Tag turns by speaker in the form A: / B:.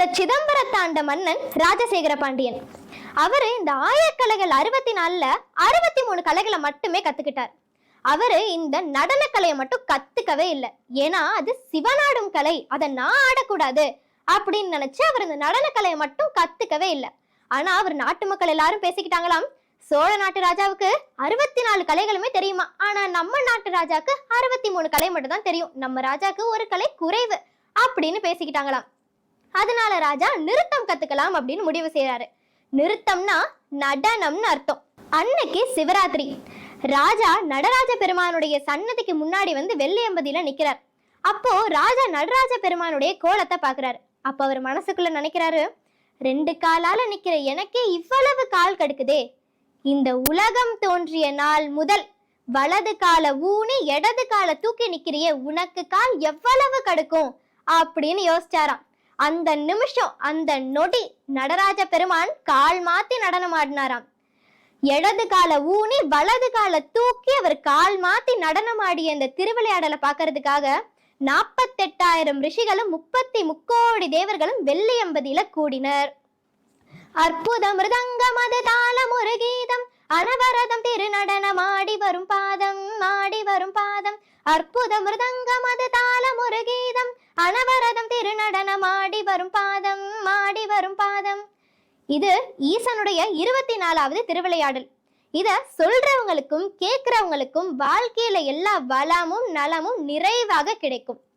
A: இந்த சிதம்பரத்தாண்ட மன்னன் ராஜசேகர பாண்டியன். அவரு இந்த ஆயக்கலைகள் அறுபத்தி நாலுல அறுபத்தி மூணு கலைகளை மட்டுமே கத்துக்கிட்டார். அவரு இந்த நடனக்கலையை மட்டும் கத்துக்கவே இல்லை. ஏன்னா அது சிவனாடும் கலை. அதை நான் ஆடக்கூடாது அப்படின்னு நினைச்சு அவர் இந்த நடனக்கலையை மட்டும் கத்துக்கவே இல்லை. ஆனா அவர் நாட்டு மக்கள் எல்லாரும் பேசிக்கிட்டாங்களாம். சோழ நாட்டு ராஜாவுக்கு அறுபத்தி நாலு கலைகளுமே தெரியுமா? ஆனா நம்ம நாட்டு ராஜாக்கு அறுபத்தி மூணு கலை மட்டும் தான் தெரியும். நம்ம ராஜாக்கு ஒரு கலை குறைவு அப்படின்னு பேசிக்கிட்டாங்களாம். அதனால ராஜா நிறுத்தம் கத்துக்கலாம் அப்படின்னு முடிவு செய்யறாரு நிறுத்தம்னா நடனம்னு அர்த்தம். அன்னைக்கு சிவராத்திரி. ராஜா நடராஜ பெருமானுடைய சன்னதிக்கு முன்னாடி வந்து வெள்ளியம்பதியில நிக்கிறார். அப்போ ராஜா நடராஜ பெருமானுடைய கோலத்தை பாக்குறாரு. அப்ப அவர் மனசுக்குள்ள நினைக்கிறாரு ரெண்டு காலால நிக்கிற எனக்கே இவ்வளவு கால் கடுக்குதே. இந்த உலகம் தோன்றிய நாள் முதல் வலது கால ஊனி இடது கால தூக்கி நிக்கிறிய உனக்கு கால் எவ்வளவு கடுக்கும்? அப்படின்னு யோசிச்சாராம். அந்த நிமிஷம் அந்த நொடி நடராஜ பெருமான் கால் மாத்தி நடனம் ஆடினாராம். இடது கால ஊனி வலது கால தூக்கி அவர் கால் மாத்தி நடனம் ஆடிய இந்த திருவிளையாடலை பார்க்கறதுக்காக நாற்பத்தெட்டாயிரம் ரிஷிகளும் முப்பத்தி முக்கோடி தேவர்களும் வெள்ளியம்பதியில கூடினர். அற்புத மிருதங்கம் அது தாளம் ஒரு கீதம் அனவரதம் திருநடனம் ஆடி வரும் பாதம் ஆடி வரும் பாதம். அற்புத மிருதங்கம் அது தாளம் வரும் பாதம் மாடி வரும் பாதம். இது ஈசனுடைய இருபத்தி நாலாவது திருவிளையாடல். இத சொல்றவங்களுக்கும் கேட்கிறவங்களுக்கும் வாழ்க்கையில எல்லா வளமும் நலமும் நிறைவாக கிடைக்கும்.